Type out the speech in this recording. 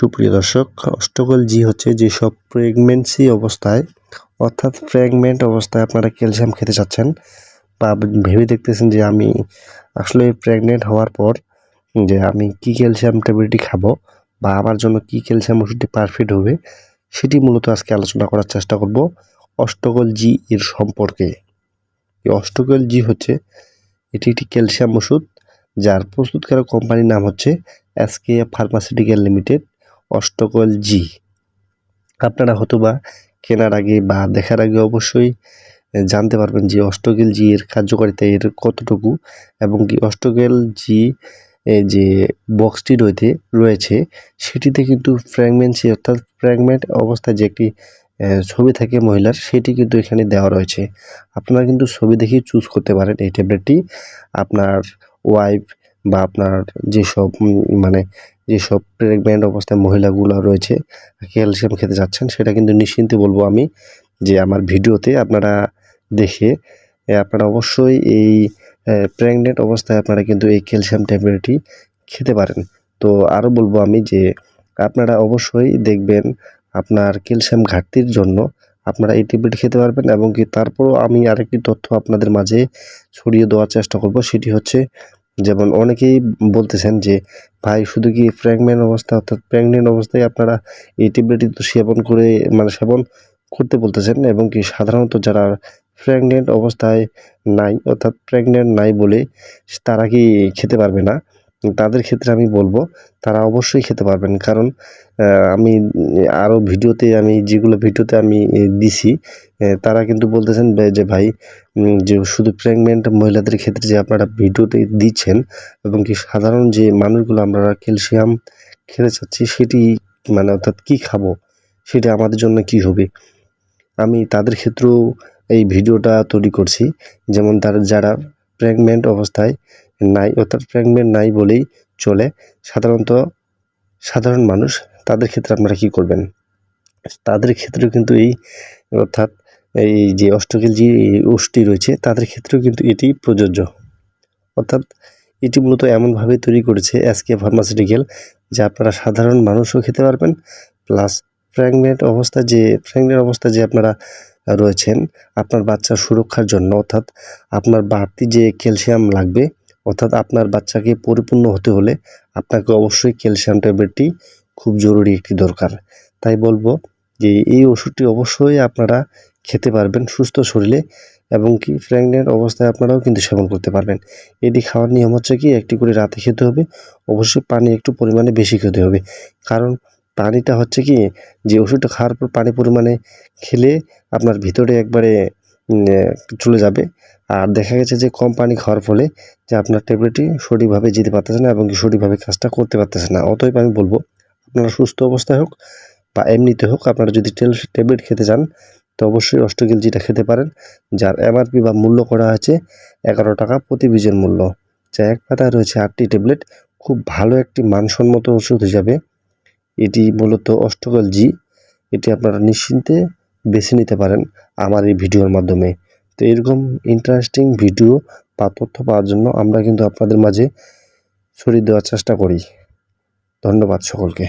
সুপ্রিয় দর্শক, অষ্টকল জি হচ্ছে যেসব প্রেগনেন্সি অবস্থায়, অর্থাৎ প্রেগনেন্ট অবস্থায় আপনারা ক্যালসিয়াম খেতে চাচ্ছেন বা ভেবে দেখতেছেন যে আমি আসলে প্রেগনেন্ট হওয়ার পর যে আমি কি ক্যালসিয়াম ট্যাবলেটটি খাব বা আমার জন্য কি ক্যালসিয়াম ওষুধটি পারফেক্ট হবে, সেটি মূলত আজকে আলোচনা করার চেষ্টা করব অষ্টকল জি এর সম্পর্কে। অষ্টকল জি হচ্ছে এটি একটি ক্যালসিয়াম ওষুধ, যার প্রস্তুতকারক কোম্পানির নাম হচ্ছে এসকে ফার্মাসিউটিক্যাল লিমিটেড। অষ্টকল জি। আপনারা হয়তোবা কেনার আগে বা দেখার আগে অবশ্যই জানতে পারবেন যে অষ্টকেল জি এর কার্যকারিতা এর কতটুকু এবং কি অষ্টকেল জি যে বক্সটি রয়েছে রয়েছে, সেটিতে কিন্তু প্রেগনেন্সি অর্থাৎ প্রেগনেন্ট অবস্থায় যে একটি ছবি থাকে মহিলার, সেটি কিন্তু এখানে দেওয়া রয়েছে। আপনারা কিন্তু ছবি দেখেই চুজ করতে পারেন এই ট্যাবলেটটি আপনার ওয়াইফ বা আপনার যেসব মানে যেসব প্রেগনেন্ট অবস্থায় মহিলাগুলো রয়েছে, ক্যালসিয়াম খেতে যাচ্ছেন, সেটা কিন্তু নিশ্চিন্তে বলব আমি যে আমার ভিডিওতে আপনারা দেখে আপনারা অবশ্যই এই প্রেগনেন্ট অবস্থায় আপনারা কিন্তু এই ক্যালসিয়াম ট্যাবলেটটি খেতে পারেন। তো আরও বলব আমি যে আপনারা অবশ্যই দেখবেন আপনার ক্যালসিয়াম ঘাটতির জন্য আপনারা এই ট্যাবলেট খেতে পারবেন এবং কি তারপরও আমি আরেকটি তথ্য আপনাদের মাঝে ছড়িয়ে দেওয়ার চেষ্টা করব, সেটি হচ্ছে যেমন অনেকেই বলতেছেন যে, ভাই, শুধু কি প্রেগনেন্ট অবস্থা? অর্থাৎ প্রেগনেন্ট অবস্থায় আপনারা এই ট্যাবলেটটি তো সেবন করে মানে সেবন করতে বলতেছেন এবং কি সাধারণত যারা প্রেগনেন্ট অবস্থায় নাই, অর্থাৎ প্রেগনেন্ট নাই বলে তারা কি খেতে পারবে না? তাদের ক্ষেত্রে আমি বলব, তারা অবশ্যই খেতে পারবেন। কারণ আমি আরও ভিডিওতে আমি, যেগুলো ভিডিওতে আমি দিছি তারা কিন্তু বলতেছেন যে ভাই যে শুধু প্রেগনেন্ট মহিলাদের ক্ষেত্রে যে আপনারা ভিডিওতে দিচ্ছেন এবং কি সাধারণ যে মানুষগুলো আমরা ক্যালসিয়াম খেতে চাচ্ছি, সেটি মানে অর্থাৎ কী খাব, সেটা আমাদের জন্য কি হবে? আমি তাদের ক্ষেত্রেও এই ভিডিওটা তৈরি করছি। যেমন তার, যারা প্রেগনেন্ট অবস্থায় নাই, অর্থাৎ প্রেগনেন্ট নাই বলেই চলে। সাধারণত সাধারণ মানুষ তাদের ক্ষেত্রে আপনারা কি করবেন? তাদের ক্ষেত্রেও কিন্তু এই, অর্থাৎ এই যে অষ্টকেল যে ওষটি রয়েছে, তাদের ক্ষেত্রেও কিন্তু এটি প্রযোজ্য। অর্থাৎ এটি মূলত এমনভাবে তৈরি করেছে এসকে ফার্মাসিউটিক্যাল, যে আপনারা সাধারণ মানুষও খেতে পারবেন, প্লাস প্রেগনেন্ট অবস্থা যে প্রেগনেন্ট অবস্থা যে আপনারা রয়েছেন, আপনার বাচ্চার সুরক্ষার জন্য, অর্থাৎ আপনার বাড়তি যে ক্যালসিয়াম লাগবে অর্থাৎ আপনার বাচ্চাকে পরিপূর্ণ হতে হলে আপনাকে অবশ্যই ক্যালসিয়াম ট্যাবলেটটি খুব জরুরি একটি দরকার। তাই বলব যে এই ওষুধটি অবশ্যই আপনারা খেতে পারবেন সুস্থ শরীরে এবং কি প্রেগনেন্ট অবস্থায় আপনারাও কিন্তু সেবন করতে পারবেন। এটি খাওয়ার নিয়ম হচ্ছে কি, একটি করে রাতে খেতে হবে, অবশ্যই পানি একটু পরিমাণে বেশি খেতে হবে। কারণ পানিটা হচ্ছে কি, যে ওষুধটা খাওয়ার পর পানি পরিমাণে খেলে আপনার ভিতরে একবারে চলে যাবে। আর দেখা গেছে যে কম পানি খাওয়ার ফলে যে আপনার ট্যাবলেটটি সঠিকভাবে যেতে পারতেছে না এবং সঠিকভাবে কাজটা করতে পারতেছে না। অতএব আমি বলব, আপনারা সুস্থ অবস্থায় হোক বা এমনিতে হোক, আপনারা যদি ট্যাবলেট খেতে চান, তো অবশ্যই অষ্টগিল যেটা খেতে পারেন, যার এমআরপি বা মূল্য করা আছে এগারো টাকা প্রতি বীজের মূল্য। যা এক পাতায় রয়েছে আটটি ট্যাবলেট খুব ভালো একটি মানসম্মত ওষুধ হিসাবে। এটি মূলত অষ্টগল জি এটি আপনারা নিশ্চিন্তে বেছে নিতে পারেন আমার এই ভিডিওর মাধ্যমে। তো এরকম ইন্টারেস্টিং ভিডিও বা তথ্য পাওয়ার জন্য আমরা কিন্তু আপনাদের মাঝে ছড়িয়ে দেওয়ার চেষ্টা করি। ধন্যবাদ সকলকে।